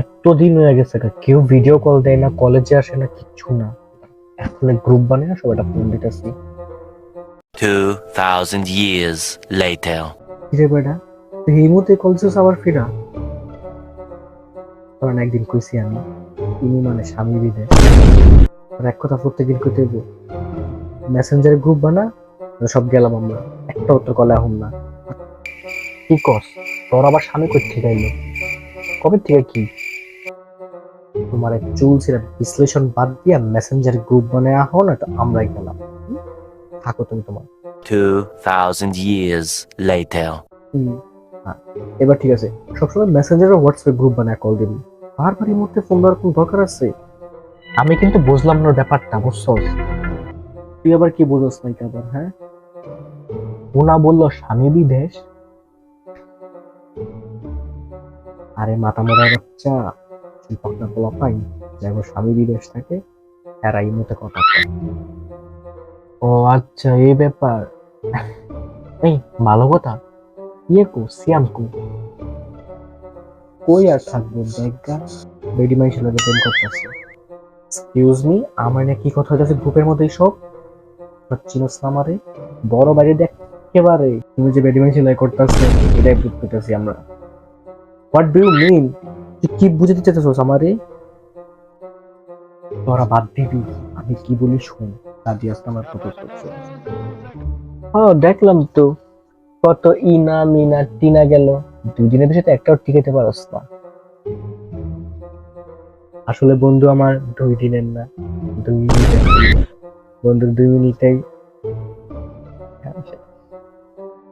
এতদিন হয়ে গেছে কেউ ভিডিও কল দেয় না কলেজে আসে না কিচ্ছু না। এখন গ্রুপ বানিয়ে সব একটা ফোন দিতেছি। 2,000 years later. কিরে বেটা তুই এই মুহূর্তে কলছিস আবার ফিরা? কারণ একদিন কইছি আমি তিনি মানে স্বামী বিদে। আর এক কথা প্রত্যেকদিন কইতে হইব মেসেঞ্জারে গ্রুপ বানা সব গেলাম আমরা। একটা উত্তর কলে আহম না। কি কস তোর আবার স্বামী কই থেকে আইলো কবে থেকে কি? তোমার এক চুল ছিল বিশ্লেষণ বাদ দিয়া মেসেঞ্জার গ্রুপ বানায় না তো আমরাই গেলাম। থাকো তুমি তোমার। 2,000 years later. হ্যাঁ, এবার ঠিক আছে। সবসময় মেসেঞ্জার ও হোয়াটসঅ্যাপ গ্রুপ বানায় কল দিবি। বারবার এই মুহূর্তে ফোন দেওয়ার কোনো দরকার আছে? আমি কিন্তু বুঝলাম না ব্যাপারটা বুঝছস তুই আবার কি বুঝস নাকি আবার হ্যাঁ? ওনা বলল স্বামী বিদেশ? আরে মাথা মোড়া বাচ্চা চিপকটা পোলা পাই যেমন স্বামী বিদেশ থাকে, এরা এই মতো কথা ও আচ্ছা এই ব্যাপার। এই, ভালো কথা। ইয়ে কো, সিয়াম কো। কই আর থাকব, দেখা বেডি প্রেম করতেছে। এক্সকিউজ মি আমার না কি কথা হইতাছে গ্রুপের মধ্যেই সব বড় বাইরে দেখ, একেবারে। তুমি যে বেডি মাই ছিল করতেছে, এটাই বুঝতে পেতেছি আমরা। হোয়াট ডু ইউ মিন তুই কি বুঝতে চাইতেছস আমারে? তোরা বাদ দিবি আমি কি বলি শুন। দাদি আসতে আমার প্রপোজ করছে ও দেখলাম তো। কত ইনা মিনা টিনা গেল। দুই দিনের বেশি তো একটাও টিকেতে পারস না। আসলে বন্ধু আমার দুই দিনের না দুই বন্ধুর দুই মিনিটেই।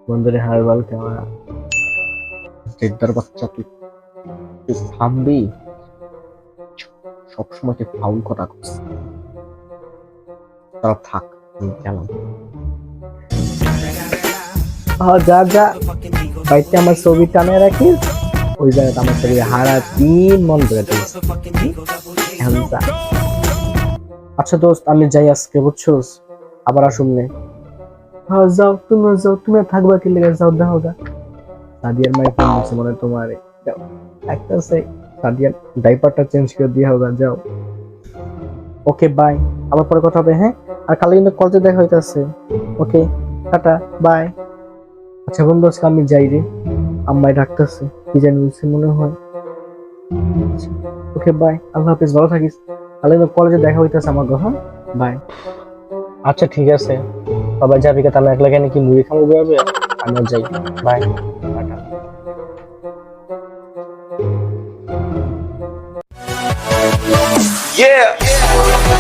বন্ধুরে হারবাল খাওয়া জেদ্দার বাচ্চা তুই। তুই থামবি। সবসময় তুই ফাউল কথা করছিস তারা থাক আমি গেলাম। যা যা। বাড়িতে আমার ছবি টানে রাখিস। ওই জায়গাতে আমার ছবি হারা দিন মন করে দিস। আচ্ছা দোস্ত আমি যাই আজকে বুঝছোস? আবার আসুন নে। হ্যাঁ যাও তুমি যাও তুমি থাকবা কি লেগে? যাও গা সাদিয়ার মাই ফোন দিচ্ছে মনে তোমার একটা সে সাদিয়ার ডাইপারটা চেঞ্জ করে দিয়ে হোগা যাও। ওকে বাই আবার পরে কথা হবে হ্যাঁ? আর কালকে কিন্তু কলেজে দেখা হইতাছে। ওকে টাটা বাই আচ্ছা বন্ধু, আজকে আমি যাই রে। আম্মাই ডাকতেছে, কি জানি বলছে, মনে হয়। ওকে বাই আল্লাহ হাফিজ, ভালো থাকিস। তাহলে কলেজে দেখা হইতেছে আমার গো হ্যাঁ? বাই আচ্ছা ঠিক আছে। সবাই যাবি তাহলে একলা কেন কি মুড়ি খাব, বেরোবে? আমিও যাই। Bye Yeah.